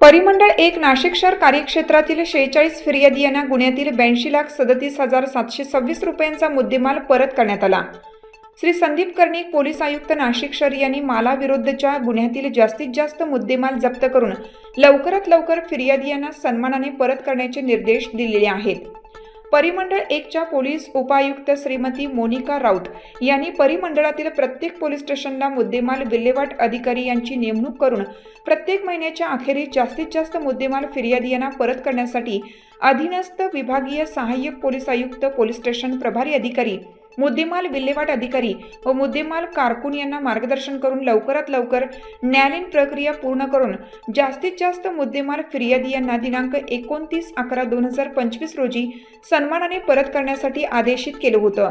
परिमंडळ एक नाशिक शहर कार्यक्षेत्रातील शेहेचाळीस फिर्यादी यांना गुन्ह्यातील ब्याऐंशी लाख सदतीस हजार सातशे सव्वीस रुपयांचा मुद्देमाल परत करण्यात आला. श्री संदीप कर्णिक पोलीस आयुक्त नाशिक शहर यांनी मालाविरुद्धच्या गुन्ह्यातील जास्तीत जास्त मुद्देमाल जप्त करून लवकरात लवकर फिर्यादी यांना सन्मानाने परत करण्याचे निर्देश दिलेले आहेत. परिमंडळ एकच्या पोलीस उपायुक्त श्रीमती मोनिका राऊत यांनी परिमंडळातील प्रत्येक पोलीस स्टेशनला मुद्देमाल विल्हेवाट अधिकारी यांची नेमणूक करून प्रत्येक महिन्याच्या अखेरीस जास्तीत जास्त मुद्देमाल फिर्यादी यांना परत करण्यासाठी अधीनस्थ विभागीय सहाय्यक पोलीस आयुक्त पोलीस स्टेशन प्रभारी अधिकारी मुद्देमाल विल्हेवाट अधिकारी व मुद्देमाल कारकून यांना मार्गदर्शन करून लवकरात लवकर न्यायालयीन प्रक्रिया पूर्ण करून जास्तीत जास्त मुद्देमाल फिर्यादी यांना दिनांक एकोणतीस अकरा दोन हजार पंचवीस रोजी सन्मानाने परत करण्यासाठी आदेशित केलं होतं.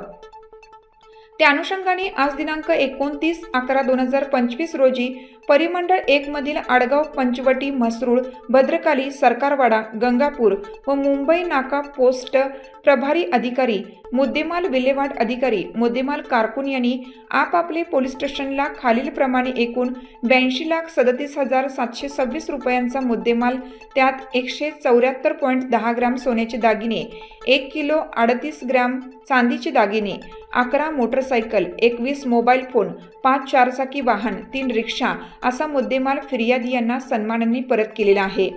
त्या अनुषंगाने आज दिनांक एकोणतीस अकरा दोन हजार पंचवीस रोजी परिमंडळ एकमधील आडगाव पंचवटी म्हसरूळ भद्रकाली सरकारवाडा गंगापूर व मुंबई नाका पोस्ट प्रभारी अधिकारी मुद्देमाल विल्हेवाट अधिकारी मुद्देमाल कारकून यांनी आपापले पोलीस स्टेशनला खालीलप्रमाणे एकूण ब्याऐंशी लाख सदतीस हजार सातशे सव्वीस रुपयांचा मुद्देमाल त्यात एकशे चौऱ्याहत्तर पॉईंट दहा ग्राम सोन्याचे दागिने एक किलो अडतीस ग्रॅम चांदीचे दागिने अकरा मोटरसायकल एकवीस मोबाईल फोन पाच चारचाकी वाहन तीन रिक्षा असा मुद्देमाल फिर्यादी यांना सन्मानाने परत केलेला आहे.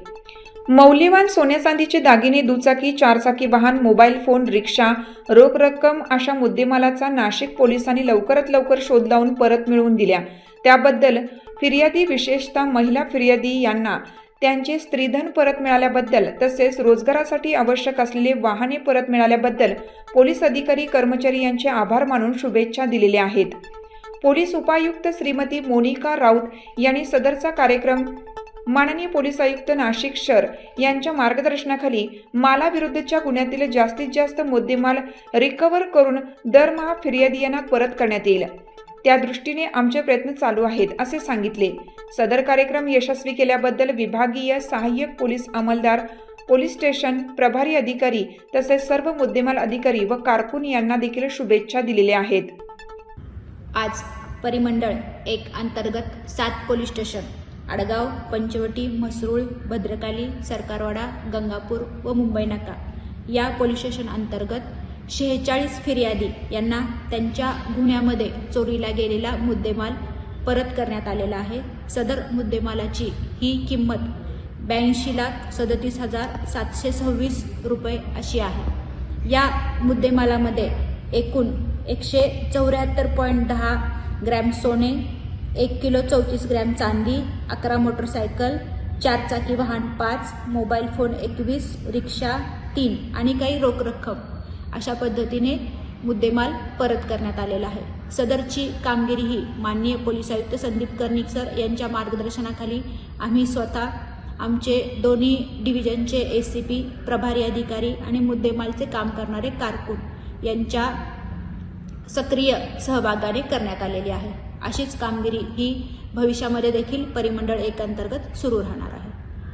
मौल्यवान सोन्या चांदीचे दागिने दुचाकी चारचाकी वाहन मोबाईल फोन रिक्षा रोख रक्कम अशा मुद्देमालाचा नाशिक पोलिसांनी लवकरात लवकर शोध लावून परत मिळवून दिल्या. त्याबद्दल फिर्यादी विशेषतः महिला फिर्यादी यांना त्यांचे स्त्रीधन परत मिळाल्याबद्दल तसेच रोजगारासाठी आवश्यक असलेले वाहने परत मिळाल्याबद्दल पोलीस अधिकारी कर्मचारी यांचे आभार मानून शुभेच्छा दिलेल्या आहेत. पोलीस उपायुक्त श्रीमती मोनिका राऊत यांनी सदरचा कार्यक्रम माननीय पोलीस आयुक्त नाशिक शहर यांच्या मार्गदर्शनाखाली मालाविरुद्धच्या गुन्ह्यातील जास्तीत जास्त मुद्देमाल रिकव्हर करून दरमहा फिर्यादी यांना परत करण्यात येईल. त्या दृष्टीने आमचे प्रयत्न चालू आहेत असे सांगितले. सदर कार्यक्रम यशस्वी केल्याबद्दल विभागीय सहाय्यक पोलीस अंमलदार पोलीस स्टेशन प्रभारी अधिकारी तसेच सर्व मुद्देमाल अधिकारी व कारकून यांना देखील शुभेच्छा दिलेल्या आहेत. आज परिमंडळ एक अंतर्गत सात पोलीस स्टेशन आडगाव पंचवटी म्हसरूळ भद्रकाली सरकारवाडा गंगापूर व मुंबई नाका. या पोलीस स्टेशन अंतर्गत शेहेचाळीस फिर्यादी यांना त्यांच्या गुन्ह्यामध्ये चोरीला गेलेला मुद्देमाल परत करण्यात आलेला आहे. सदर मुद्देमालाची ही किंमत ब्याऐंशी लाख सदतीस हजार सातशे सव्वीस रुपये अशी आहे. या मुद्देमालामध्ये एकूण एकशे चौऱ्याहत्तर पॉईंट दहा ग्रॅम सोने एक किलो चौतीस ग्रॅम चांदी अकरा मोटरसायकल चार चाकी वाहन पाच मोबाईल फोन एकवीस रिक्षा तीन आणि काही रोख रक्कम. अशा पद्धतीने मुद्देमाल परत करण्यात आलेला आहे. सदरची कामगिरी ही माननीय पोलीस आयुक्त संदीप कर्णिक सर यांच्या मार्गदर्शनाखाली आम्ही स्वतः आमचे दोन्ही डिव्हिजनचे ए सी पी प्रभारी अधिकारी आणि मुद्देमालचे काम करणारे कारकून यांच्या सक्रिय सहभागाने करण्यात आलेली आहे. अशीच कामगिरी ही भविष्यामध्ये देखील परिमंडळ एक अंतर्गत सुरू राहणार आहे.